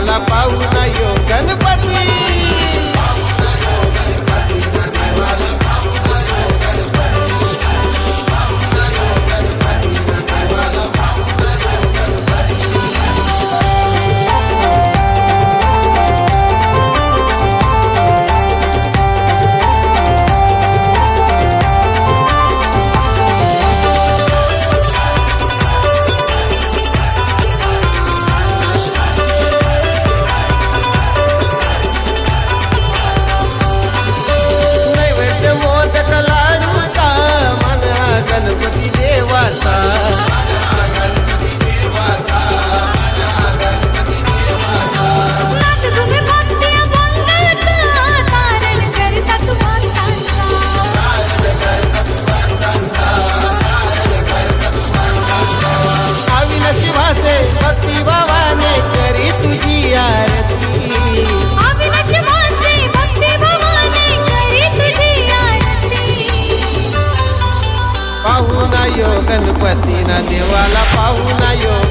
आला पाऊस वतीनं देवाला पाहू ना योग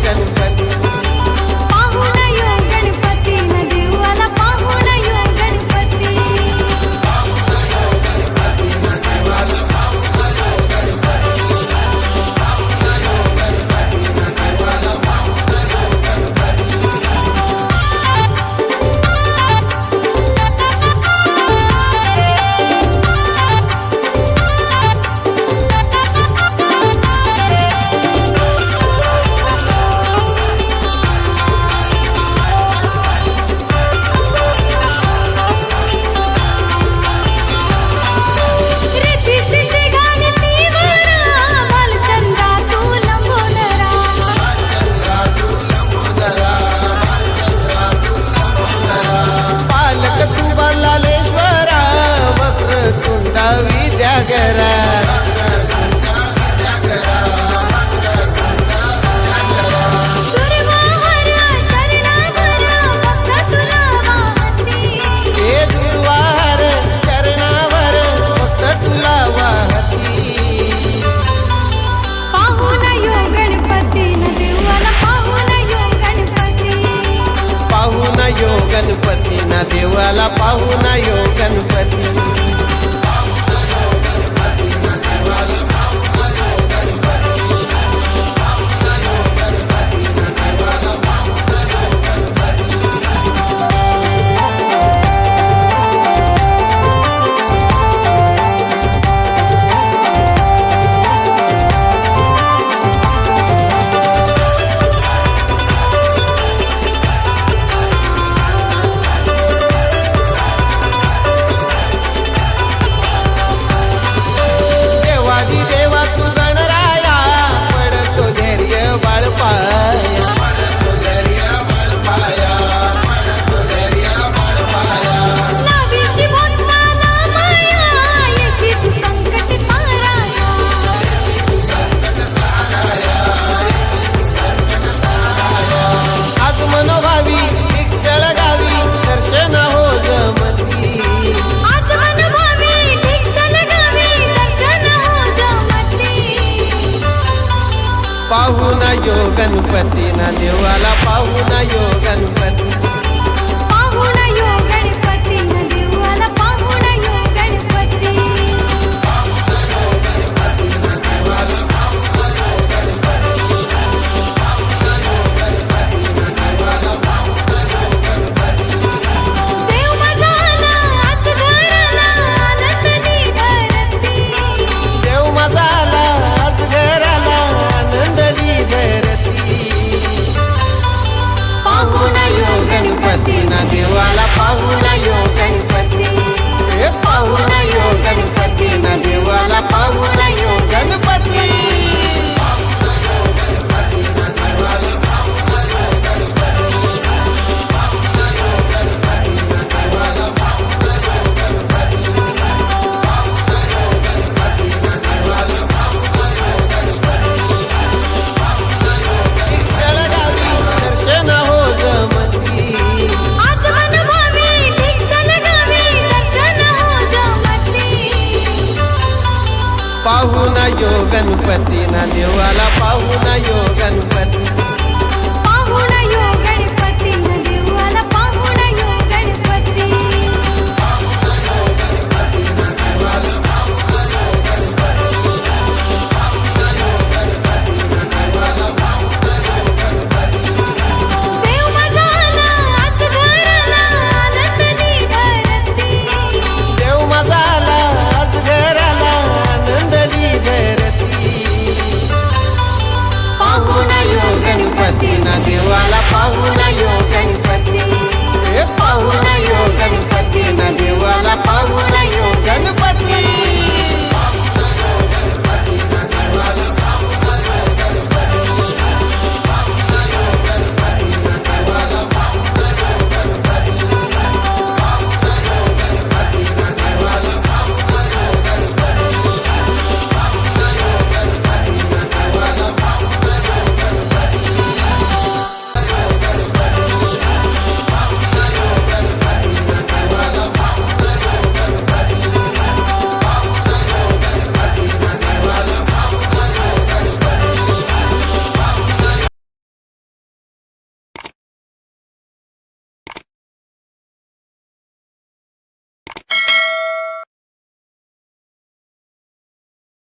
गणपती ना देवाला पाहू पाहू ना यो गणपती ना देवाला पाहू ना यो गणपती